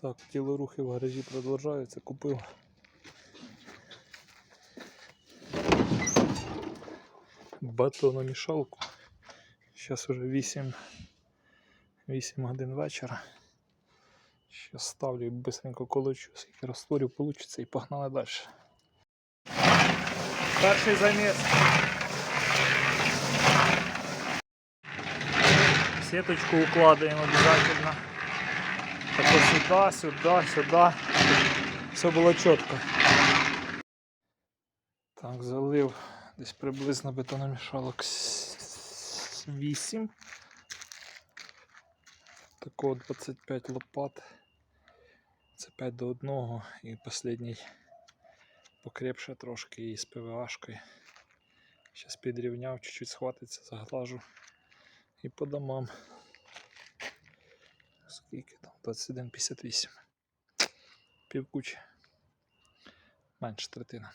Так, тілорухи в гаражі продовжуються, купив. Батономішалку. Зараз вже 8, 8 годин вечора. Ще ставлю і быстренько колочу, скільки розтворів вийде і погнали далі. Перший заміс. Сеточку укладываем обязательно. Так вот сюда, сюда, сюда. Все було чітко. Так, залив десь приблизно бетономішалок 8. Такого 25 лопат. Це 5 до 1 і останній покрепше трошки і з ПВАшкою. Зараз підрівняв, чуть-чуть схватиться, заглажу і по домам. Скільки там? 21,58. Півкучі. Менше третина.